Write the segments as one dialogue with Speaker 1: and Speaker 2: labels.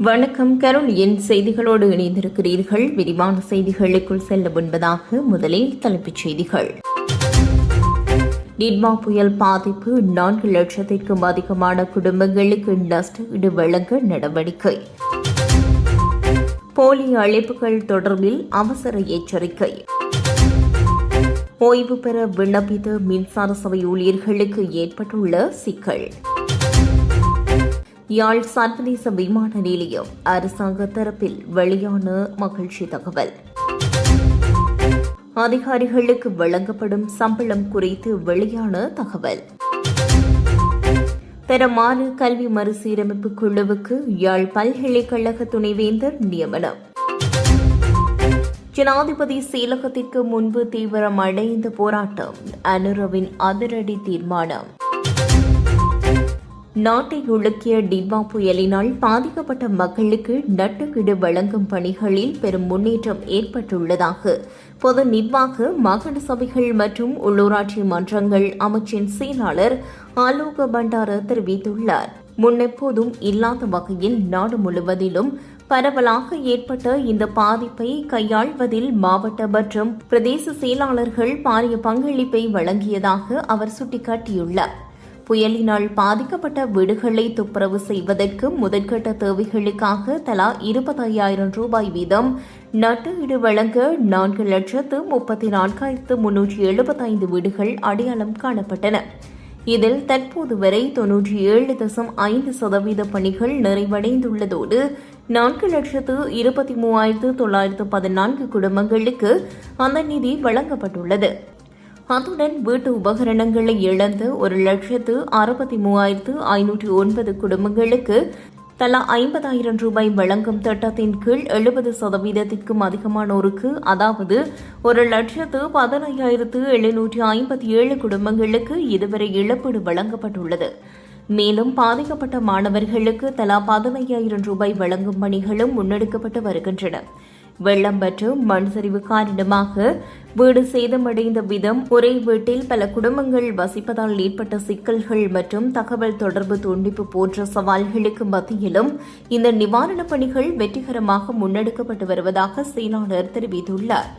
Speaker 1: வணக்கம். கருணியின் செய்திகளோடு இணைந்திருக்கிறீர்கள். விரிவான செய்திகளுக்குள் செல்ல முன்பதாக முதலில் தலைப்புச் செய்திகள். நிட்மா புயல் பாதிப்பு நான்கு லட்சத்திற்கும் அதிகமான குடும்பங்களுக்கு நஷ்டஈடு வழங்க நடவடிக்கை. போலி அழைப்புகள் தொடர்பில் அவசர எச்சரிக்கை. ஓய்வு பெற விண்ணப்பித்த மின்சார சபை ஊழியர்களுக்கு ஏற்பட்டுள்ள சிக்கல். யாழ் சர்வதேச விமான நிலையம் அரசாங்க தரப்பில் வெளியான மகிழ்ச்சி தகவல். அதிகாரிகளுக்கு வழங்கப்படும் சம்பளம் குறித்து வெளியான தகவல். தரமான கல்வி மறுசீரமைப்பு குழுவுக்கு யாழ் பல்கலைக்கழக துணைவேந்தர் நியமனம். ஜனாதிபதி செயலகத்திற்கு முன்பு தீவிரம் அடைந்த போராட்டம் அனுரவின் அதிரடி தீர்மானம். நாட்டை உலுக்கிய டிபா புயலினால் பாதிக்கப்பட்ட மக்களுக்கு நட்டுக்கிடு வழங்கும் பணிகளில் பெரும் முன்னேற்றம் ஏற்பட்டுள்ளதாக பொது நிர்வாக மாகாண சபைகள் மற்றும் உள்ளூராட்சி மன்றங்கள் அமைச்சின் செயலாளர் ஆலோக பண்டார தெரிவித்துள்ளார். முன்னெப்போதும் இல்லாத வகையில் நாடு முழுவதிலும் பரவலாக ஏற்பட்ட இந்த பாதிப்பை கையாள்வதில் மாவட்ட மற்றும் பிரதேச செயலாளர்கள் பாரிய பங்களிப்பை வழங்கியதாக அவர் சுட்டிக்காட்டியுள்ளார். புயலினால் பாதிக்கப்பட்ட வீடுகளை துப்புரவு செய்வதற்கு முதற்கட்ட தேவைகளுக்காக தலா இருபத்தையாயிரம் ரூபாய் வீதம் நட்டுஈடு வழங்க நான்கு லட்சத்து முப்பத்தி நான்காயிரத்து முன்னூற்றி எழுபத்தைந்து வீடுகள் அடையாளம் காணப்பட்டன. இதில் தற்போது வரை தொன்னூற்றி ஏழு தசம் ஐந்து சதவீத பணிகள் நிறைவடைந்துள்ளதோடு நான்கு லட்சத்து இருபத்தி மூவாயிரத்து தொள்ளாயிரத்து பதினான்கு குடும்பங்களுக்கு அந்த நிதி வழங்கப்பட்டுள்ளது. அத்துடன் வீட்டு உபகரணங்களை இழந்து ஒரு லட்சத்து அறுபத்தி மூவாயிரத்து ஐநூற்று ஒன்பது குடும்பங்களுக்கு தலா ஐம்பதாயிரம் ரூபாய் வழங்கும் திட்டத்தின் கீழ் எழுபது சதவீதத்திற்கும் அதிகமானோருக்கு அதாவது ஒரு லட்சத்து பதினையாயிரத்து எழுநூற்று ஐம்பத்தி ஏழு குடும்பங்களுக்கு இதுவரை இழப்பீடு வழங்கப்பட்டுள்ளது. மேலும் பாதிக்கப்பட்ட மாணவர்களுக்கு தலா பதினையாயிரம் ரூபாய் வழங்கும் பணிகளும் முன்னெடுக்கப்பட்டு வருகின்றன. வெள்ளம் மற்றும் மண் சரிவு காரணமாக வீடு சேதமடைந்த விதம் ஒரே வீட்டில் பல குடும்பங்கள் வசிப்பதால் ஏற்பட்ட சிக்கல்கள் மற்றும் தகவல் தொடர்பு துண்டிப்பு போன்ற சவால்களுக்கு மத்தியிலும் இந்த நிவாரணப் பணிகள் வெற்றிகரமாக முன்னெடுக்கப்பட்டு வருவதாக செயலாளர் தெரிவித்துள்ளார்.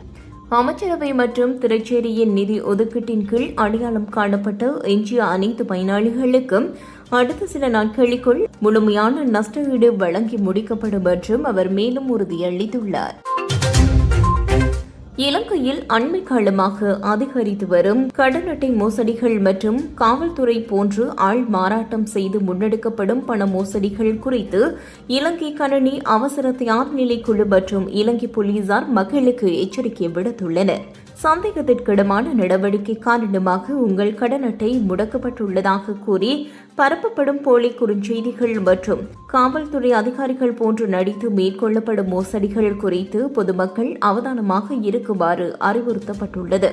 Speaker 1: அமைச்சரவை மற்றும் திருச்சேரியின் நிதி ஒதுக்கீட்டின் கீழ் அடையாளம் காணப்பட்ட எஞ்சிய அனைத்து பயனாளிகளுக்கும் அடுத்த சில நாட்களுக்குள் முழுமையான நஷ்டஈடு வழங்கி முடிக்கப்படும் என்றும் அவர் மேலும் உறுதியளித்துள்ளார். இலங்கையில் அண்மை காலமாக அதிகரித்து வரும் கடன் அட்டை மோசடிகள் மற்றும் காவல்துறை போன்று ஆள் மாறாட்டம் செய்து முன்னெடுக்கப்படும் பண மோசடிகள் குறித்து இலங்கை கணனி அவசர தயார்நிலை குழு மற்றும் இலங்கை போலீசார் மக்களுக்கு எச்சரிக்கை விடுத்துள்ளனர். சந்தேகத்திற்கிடமான நடவடிக்கை காரணமாக உங்கள் கடன் அட்டை முடக்கப்பட்டுள்ளதாக கூறி பரப்பப்படும் போலி குறுஞ்செய்திகள் மற்றும் காவல்துறை அதிகாரிகள் போன்று நடித்து மேற்கொள்ளப்படும் மோசடிகள் குறித்து பொதுமக்கள் அவதானமாக இருக்குமாறு அறிவுறுத்தப்பட்டுள்ளது.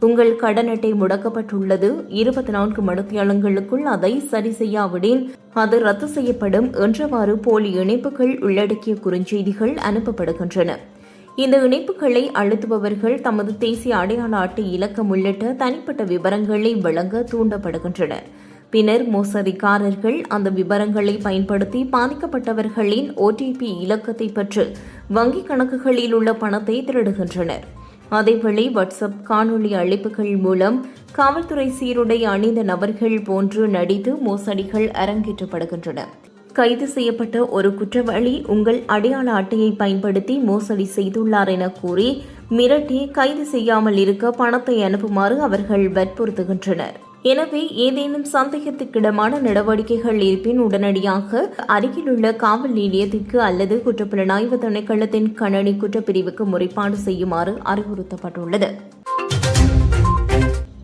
Speaker 1: உங்கள் கடன் அட்டை முடக்கப்பட்டுள்ளது. இருபத்தி நான்கு மணித்தியாலங்களுக்குள் அதை சரி செய்யாவிடின் அது ரத்து செய்யப்படும் என்றவாறு போலி இணைப்புகள் உள்ளடக்கிய குறுஞ்செய்திகள் அனுப்பப்படுகின்றன. இந்த இணைப்புகளை அழுத்துபவர்கள் தமது தேசிய அடையாள அட்டை இலக்கம் உள்ளிட்ட தனிப்பட்ட விவரங்களை வழங்க தூண்டப்படுகின்றனர். பின்னர் மோசடிக்காரர்கள் அந்த விவரங்களை பயன்படுத்தி பாதிக்கப்பட்டவர்களின் ஓடிபி இலக்கத்தை பெற்று வங்கிக் கணக்குகளில் உள்ள பணத்தை திருடுகின்றனர். அதேவேளை வாட்ஸ்அப் காணொலி அழைப்புகள் மூலம் காவல்துறை சீருடை அணிந்த நபர்கள் போன்று நடித்து மோசடிகள் அரங்கேற்றப்படுகின்றன. கைது செய்யப்பட்ட ஒரு குற்றவாளி உங்கள் அடையாள அட்டையை பயன்படுத்தி மோசடி செய்துள்ளார் என கூறி மிரட்டி கைது செய்யாமல் இருக்க பணத்தை அனுப்புமாறு அவர்கள் வற்புறுத்துகின்றனர். எனவே ஏதேனும் சந்தேகத்துக்கிடமான நடவடிக்கைகள் இருப்பின் உடனடியாக அருகிலுள்ள காவல் நிலையத்திற்கு அல்லது குற்றப்புலனாய்வு திணைக்களத்தின் கணனி குற்றப்பிரிவுக்கு முறைப்பாடு செய்யுமாறு அறிவுறுத்தப்பட்டுள்ளது.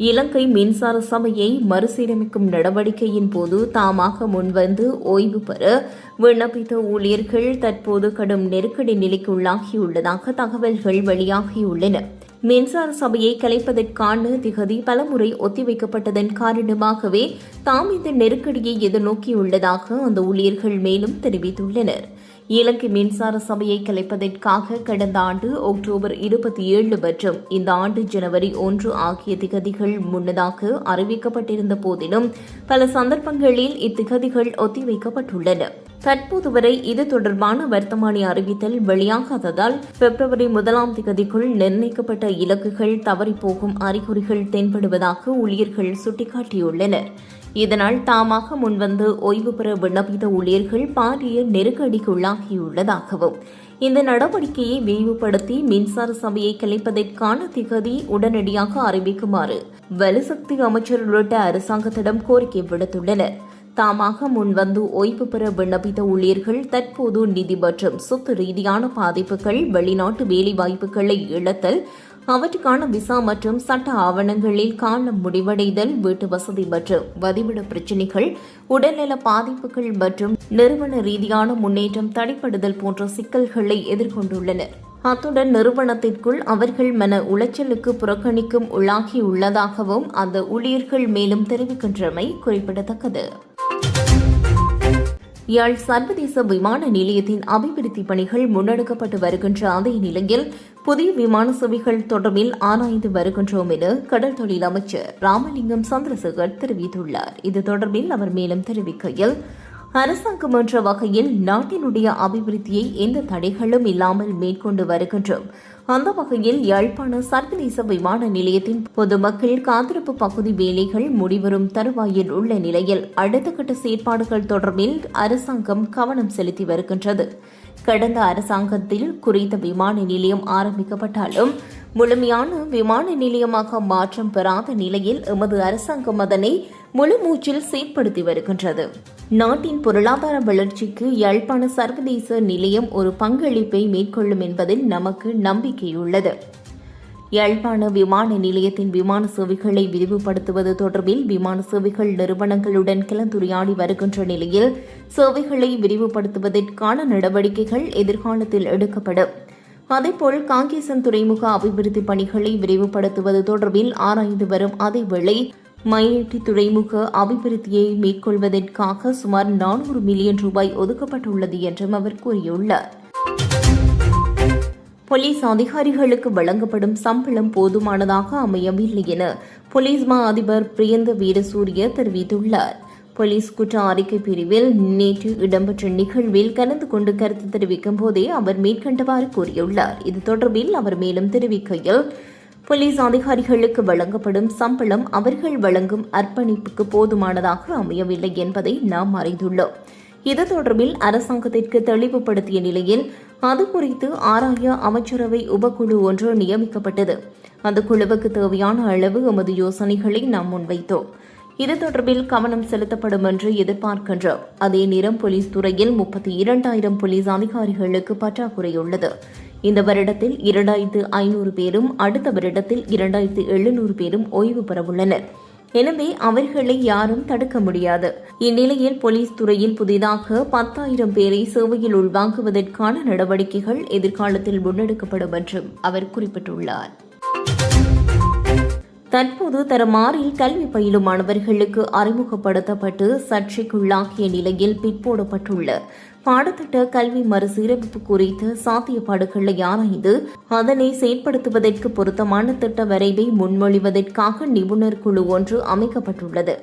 Speaker 1: இலங்கை மின்சார சபையை மறுசீரமைக்கும் நடவடிக்கையின் போது தாமாக முன்வந்து ஓய்வு பெற விண்ணப்பித்த ஊழியர்கள் தற்போது கடும் நெருக்கடி நிலைக்கு உள்ளாகியுள்ளதாக தகவல்கள் வெளியாகியுள்ளன. மின்சார சபையை கலைப்பதற்கான திகதி பலமுறை ஒத்திவைக்கப்பட்டதன் காரணமாகவே தாம் இந்த நெருக்கடியை எதிர்நோக்கியுள்ளதாக அந்த ஊழியர்கள் மேலும் தெரிவித்துள்ளனர். இலங்கை மின்சார சபையை கலைப்பதற்காக கடந்த ஆண்டு அக்டோபர் இருபத்தி ஏழு மற்றும் இந்த ஆண்டு ஜனவரி ஒன்று ஆகிய திகதிகள் முன்னதாக அறிவிக்கப்பட்டிருந்த போதிலும் பல சந்தர்ப்பங்களில் இத்திகதிகள் ஒத்திவைக்கப்பட்டுள்ளன. தற்போது வரை இது தொடர்பான வர்த்தமானி அறிவித்தல் வெளியாகாததால் பிப்ரவரி முதலாம் திகதிக்குள் நிர்ணயிக்கப்பட்ட இலக்குகள் தவறிப்போகும் அறிகுறிகள் தென்படுவதாக ஊழியர்கள் சுட்டிக்காட்டியுள்ளனர். இதனால் தாமாக முன்வந்து ஓய்வு பெற விண்ணப்பித்த ஊழியர்கள் பாரிய நெருக்கடிக்குள்ளாகியுள்ளதாகவும் இந்த நடவடிக்கையை விரிவுபடுத்தி மின்சார சபையை கலைப்பதற்கான திகதி உடனடியாக அறிவிக்குமாறு வலுசக்தி அமைச்சர் உள்ளிட்ட அரசாங்கத்திடம் கோரிக்கை விடுத்துள்ளனர். தாமாக முன்வந்து ஓய்வு பெற விண்ணப்பித்த ஊழியர்கள் தற்போது நிதி மற்றும் சொத்து ரீதியான பாதிப்புகள் வெளிநாட்டு வேலைவாய்ப்புகளை இழத்தல் அவற்றுக்கான விசா மற்றும் சட்ட ஆவணங்களில் காலம் முடிவடைதல் வீட்டு வசதி மற்றும் வதிவிட பிரச்சினைகள் உடல்நல பாதிப்புகள் மற்றும் நிறுவன ரீதியான முன்னேற்றம் தடைப்படுதல் போன்ற சிக்கல்களை எதிர்கொண்டுள்ளனர் அத்துடன் நிறுவனத்திற்குள் அவர்கள் மன உளைச்சலுக்கு புறக்கணிக்கும் உள்ளாகியுள்ளதாகவும் அந்த ஊழியர்கள் மேலும் தெரிவிக்கின்றமை குறிப்பிடத்தக்கது. யாழ் சர்வதேச விமான நிலையத்தின் அபிவிருத்தி பணிகள் முன்னெடுக்கப்பட்டு வருகின்ற அதே நிலையில் புதிய விமான சேவைகள் தொடர்பில் ஆராய்ந்து வருகின்றோம் என கடல் தொழில் அமைச்சர் ராமலிங்கம் சந்திரசேகர் தெரிவித்துள்ளார். இது தொடர்பில் அவர் மேலும் தெரிவிக்கையில் அரசாங்கம் என்ற வகையில் நாட்டினுடைய அபிவிருத்தியை எந்த தடைகளும் இல்லாமல் மேற்கொண்டு வருகின்றோம். அந்த வகையில் யாழ்ப்பாண சர்வதேச விமான நிலையத்தின் பொதுமக்கள் காத்திருப்பு பகுதி வேலைகள் முடிவரும் தருவாயில் உள்ள நிலையில் அடுத்த கட்ட செயற்பாடுகள் தொடர்பில் அரசாங்கம் கவனம் செலுத்தி வருகின்றது. கடந்த அரசாங்கத்தில் குறித்த விமான நிலையம் ஆரம்பிக்கப்பட்டாலும் முழுமையான விமான நிலையமாக மாற்றம் பெறாத நிலையில் எமது அரசாங்கம் அதனை முழு மூச்சில் செயற்படுத்தி வருகின்றது. நாட்டின் பொருளாதார வளர்ச்சிக்கு யாழ்ப்பாண சர்வதேச நிலையம் ஒரு பங்களிப்பை மேற்கொள்ளும் என்பதில் நமக்கு நம்பிக்கையுள்ளது. யாழ்ப்பாண விமான நிலையத்தின் விமான சேவைகளை விரிவுபடுத்துவது தொடர்பில் விமான சேவைகள் நிறுவனங்களுடன் கலந்துரையாடி வருகின்ற நிலையில் சேவைகளை விரிவுபடுத்துவதற்கான நடவடிக்கைகள் எதிர்காலத்தில் எடுக்கப்படும். அதேபோல் காங்கேசன் துறைமுக அபிவிருத்தி பணிகளை விரைவுபடுத்துவது தொடர்பில் ஆராய்ந்து வரும் அதேவேளை மயிலட்டி துறைமுக அபிவிருத்தியை மேற்கொள்வதற்காக சுமார் நானூறு மில்லியன் ரூபாய் ஒதுக்கப்பட்டுள்ளது என்றும் அவர் கூறியுள்ளார். போலீஸ் அதிகாரிகளுக்கு வழங்கப்படும் சம்பளம் போதுமானதாக அமையவில்லை என போலீஸ் மா அதிபர் பிரியந்த வீரசூரிய தெரிவித்துள்ளார். போலீஸ் குற்ற அறிக்கை பிரிவில் நேற்று இடம்பெற்ற நிகழ்வில் கலந்து கொண்டு கருத்து தெரிவிக்கும் போதே அவர் மேற்கண்டவாறு கூறியுள்ளார். இது தொடர்பில் அவர் மேலும் தெரிவிக்கையில் போலீஸ் அதிகாரிகளுக்கு வழங்கப்படும் சம்பளம் அவர்கள் வழங்கும் அர்ப்பணிப்புக்கு போதுமானதாக அமையவில்லை என்பதை நாம் அறிந்துள்ளோம். இது தொடர்பில் அரசாங்கத்திற்கு தெளிவுபடுத்திய நிலையில் அது குறித்து ஆராய அமைச்சரவை உபக்குழு ஒன்று நியமிக்கப்பட்டது. அந்த குழுவுக்கு தேவையான அளவு எமது யோசனைகளை நாம் முன்வைத்தோம். இது தொடர்பில் கவனம் செலுத்தப்படும் என்று எதிர்பார்க்கின்றோம் அதே நேரம் போலீஸ் துறையில் முப்பத்தி இரண்டாயிரம் போலீஸ் அதிகாரிகளுக்கு பற்றாக்குறையுள்ளது இந்த வருடத்தில் இரண்டாயிரத்து ஐநூறு பேரும் அடுத்த வருடத்தில் இரண்டாயிரத்து எழுநூறு பேரும் ஓய்வு பெறவுள்ளனர். எனவே அவர்களை யாரும் தடுக்க முடியாது. இந்நிலையில் போலீஸ் துறையில் புதிதாக பத்தாயிரம் பேரை சேவையில் உள்வாங்குவதற்கான நடவடிக்கைகள் எதிர்காலத்தில் முன்னெடுக்கப்படும் என்றும் அவர் குறிப்பிட்டுள்ளார். தற்போது தரமாறில் கல்வி பயிலும் மாணவர்களுக்கு அறிமுகப்படுத்தப்பட்டு சர்ச்சைக்குள்ளாகிய நிலையில் பிற்போடப்பட்டுள்ள பாடத்திட்ட கல்வி மறுசீரமைப்பு குறித்த சாத்தியப்பாடுகளை ஆராய்ந்து அதனை செயற்படுத்துவதற்கு பொருத்தமான திட்ட வரைவை முன்மொழிவதற்காக நிபுணர் குழு ஒன்று அமைக்கப்பட்டுள்ளது.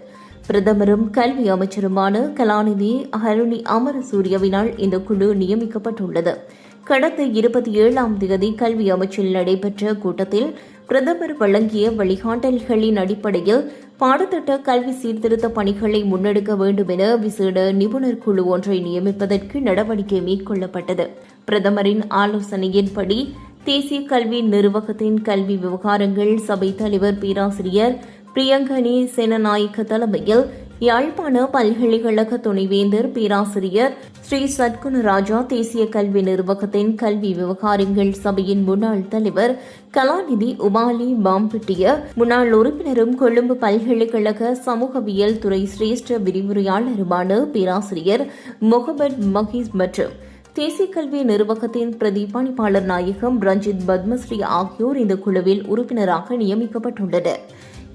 Speaker 1: பிரதமரும் கல்வி அமைச்சருமான கலாநிதி ஹருணி அமரசூரியவினால் இந்த குழு நியமிக்கப்பட்டுள்ளது. கடந்த இருபத்தி ஏழாம் தேதி கல்வி அமைச்சில் நடைபெற்ற கூட்டத்தில் பிரதமர் வழங்கிய வழிகாட்டல்களின் அடிப்படையில் பாடத்திட்ட கல்வி சீர்திருத்த பணிகளை முன்னெடுக்க வேண்டும் என விசேட நிபுணர் குழு ஒன்றை நியமிப்பதற்கு நடவடிக்கை மேற்கொள்ளப்பட்டது. பிரதமரின் ஆலோசனையின்படி தேசிய கல்வி நிர்வாகத்தின் கல்வி விவகாரங்கள் சபை தலைவர் பேராசிரியர் பிரியங்கனி சேனநாயக்க தலைமையில் யாழ்ப்பாண பல்கலைக்கழக துணைவேந்தர் பேராசிரியர் ஸ்ரீ சத்குண ராஜா தேசிய கல்வி நிர்வாகத்தின் கல்வி விவகாரங்கள் சபையின் முன்னாள் தலைவர் கலாநிதி உமாலி பாம்பிட்டிய முன்னாள் உறுப்பினரும் கொழும்பு பல்கலைக்கழக சமூகவியல் துறை சிரேஷ்ட விரிவுரையாளருமான பேராசிரியர் முகமது மஹீஸ் மற்றும் தேசிய கல்வி நிர்வாகத்தின் பிரதிபலிப்பாளர் நாயகம் ரஞ்சித் பத்மஸ்ரீ ஆகியோர் இந்த குழுவில் உறுப்பினராக நியமிக்கப்பட்டுள்ளனர்.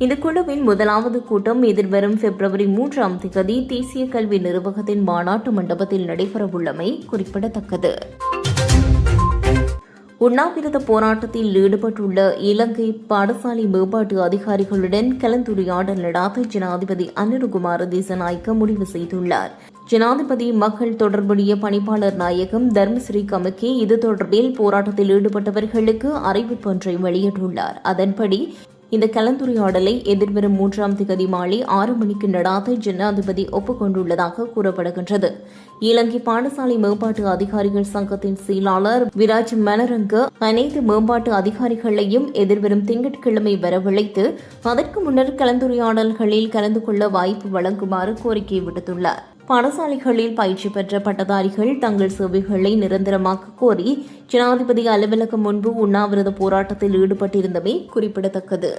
Speaker 1: இந்த குழுவின் முதலாவது கூட்டம் எதிர்வரும் பிப்ரவரி மூன்றாம் தேதி தேசிய கல்வி நிர்வாகத்தின் மாநாட்டு மண்டபத்தில் நடைபெறவுள்ளமை குறிப்பிடத்தக்கது. உண்ணாவிரத போராட்டத்தில் ஈடுபட்டுள்ள இலங்கை பாடசாலை மேம்பாட்டு அதிகாரிகளுடன் கலந்துரையாடல் நடாத்த ஜனாதிபதி அனுருகுமார தேசநாயக்க முடிவு செய்துள்ளார். ஜனாதிபதி மக்கள் தொடர்புடைய பணிப்பாளர் நாயகம் தர்மஸ்ரீ கமக்கே இது தொடர்பில் போராட்டத்தில் ஈடுபட்டவர்களுக்கு அறிவிப்பு ஒன்றை வெளியிட்டுள்ளார். அதன்படி இந்த கலந்துரையாடலை எதிர்வரும் மூன்றாம் திகதி மாலை ஆறு மணிக்கு நடாத்த ஜனாதிபதி ஒப்புக்கொண்டுள்ளதாக கூறப்படுகின்றது. இலங்கை பாடசாலை மேம்பாட்டு அதிகாரிகள் சங்கத்தின் செயலாளர் விராஜ் மனரங்க அனைத்து மேம்பாட்டு அதிகாரிகளையும் எதிர்வரும் திங்கட்கிழமை வரவழைத்து அதற்கு முன்னர் கலந்துரையாடல்களில் கலந்து கொள்ள வாய்ப்பு வழங்குமாறு கோரிக்கை விடுத்துள்ளார். பாடசாலைகளில் பயிற்சி பெற்ற பட்டதாரிகள் தங்கள் சேவைகளை நிரந்தரமாக்க கோரி ஜனாதிபதி அலுவலகம் முன்பு உண்ணாவிரத போராட்டத்தில் ஈடுபட்டிருந்தமை குறிப்பிடத்தக்கது.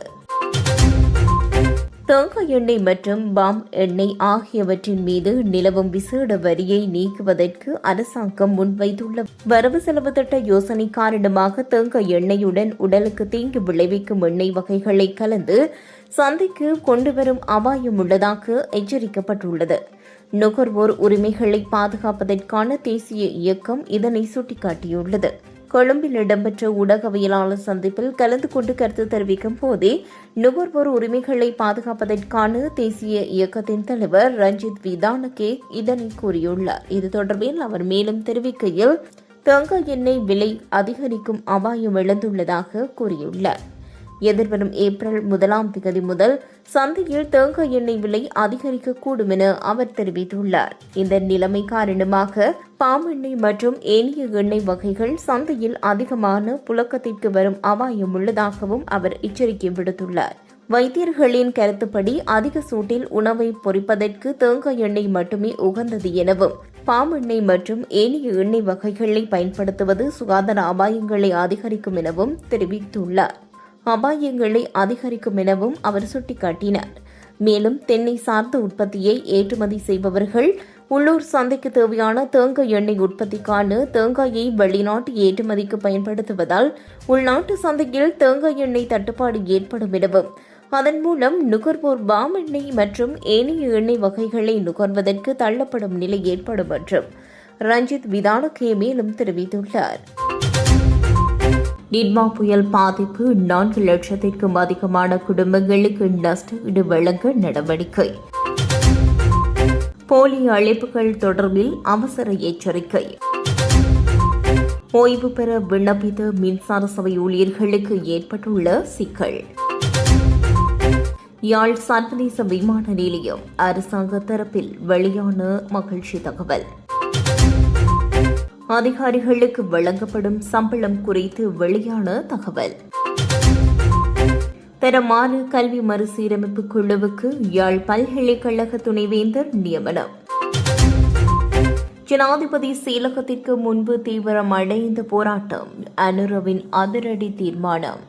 Speaker 1: தேங்காய் எண்ணெய் மற்றும் பாம் எண்ணெய் ஆகியவற்றின் மீது நிலவும் விசேட வரியை நீக்குவதற்கு அரசாங்கம் முன்வைத்துள்ள வரவு செலவு திட்ட யோசனை காரணமாக தேங்காய் எண்ணெயுடன் உடலுக்கு தீங்கு விளைவிக்கும் எண்ணெய் வகைகளை கலந்து சந்தைக்கு கொண்டுவரும் அபாயம் உள்ளதாக எச்சரிக்கப்பட்டுள்ளது. நுகர்வோர் உரிமைகளை பாதுகாப்பதற்கான தேசிய இயக்கம் இதனை சுட்டிக்காட்டியுள்ளது. கொழும்பில் இடம்பெற்ற ஊடகவியலாளர் சந்திப்பில் கலந்து கொண்டு கருத்து தெரிவிக்கும் போதே நுகர்வோர் உரிமைகளை பாதுகாப்பதற்கான தேசிய இயக்கத்தின் தலைவர் ரஞ்சித் விதானகே இதனை கூறியுள்ளார். இது தொடர்பில் அவர் மேலும் தெரிவிக்கையில் தேங்காய் எண்ணெய் விலை அதிகரிக்கும் அபாயம் எழுந்துள்ளதாக கூறியுள்ளார். எதிர்வரும் ஏப்ரல் முதலாம் திகதி முதல் சந்தையில் தேங்காய் எண்ணெய் விலை அதிகரிக்கக்கூடும் என அவர் தெரிவித்துள்ளார். இந்த நிலைமை காரணமாக பாம் எண்ணெய் மற்றும் ஏனைய எண்ணெய் வகைகள் சந்தையில் அதிகமான புழக்கத்திற்கு வரும் அபாயம் உள்ளதாகவும் அவர் எச்சரிக்கை விடுத்துள்ளார். வைத்தியர்களின் கருத்துப்படி அதிக சூட்டில் உணவை பொறிப்பதற்கு தேங்காய் எண்ணெய் மட்டுமே உகந்தது எனவும் பாம் எண்ணெய் மற்றும் ஏனைய எண்ணெய் வகைகளை பயன்படுத்துவது சுகாதார அபாயங்களை அதிகரிக்கும் எனவும் தெரிவித்துள்ளார். அபாயங்களை அதிகரிக்கும் எனவும் அவர் சுட்டிக்காட்டினார். மேலும் தென்னை சார்ந்த உற்பத்தியை ஏற்றுமதி செய்பவர்கள் உள்ளூர் சந்தைக்கு தேவையான தேங்காய் எண்ணெய் உற்பத்திக்கான தேங்காயை வெளிநாட்டு ஏற்றுமதிக்கு பயன்படுத்துவதால் உள்நாட்டு சந்தையில் தேங்காய் எண்ணெய் தட்டுப்பாடு ஏற்படும் எனவும் அதன் மூலம் நுகர்வோர் பாம் எண்ணெய் மற்றும் ஏனைய எண்ணெய் வகைகளை நுகர்வதற்கு தள்ளப்படும் நிலை ஏற்படும் என்றும் ரஞ்சித் விதானகே மேலும் தெரிவித்துள்ளார். நிட்மா புயல் பாதிப்பு நான்கு லட்சத்திற்கும் அதிகமான குடும்பங்களுக்கு நஷ்டஈடு வழங்க நடவடிக்கை. போலி அழைப்புகள் தொடர்பில் அவசர எச்சரிக்கை. ஓய்வு பெற விண்ணப்பித்த மின்சார சபை ஊழியர்களுக்கு ஏற்பட்டுள்ள சிக்கல். யாழ் சர்வதேச விமான நிலையம் அரசாங்க தரப்பில் வெளியான மகிழ்ச்சி தகவல். அதிகாரிகளுக்கு வழங்கப்படும் சம்பளம் குறித்து வெளியான தகவல். தரமான கல்வி மறுசீரமைப்பு குழுவுக்கு யாழ் பல்கலைக்கழக துணைவேந்தர் நியமனம். ஜனாதிபதி செயலகத்திற்கு முன்பு தீவிரம் அடைந்த போராட்டம் அனுரவின் அதிரடி தீர்மானம்.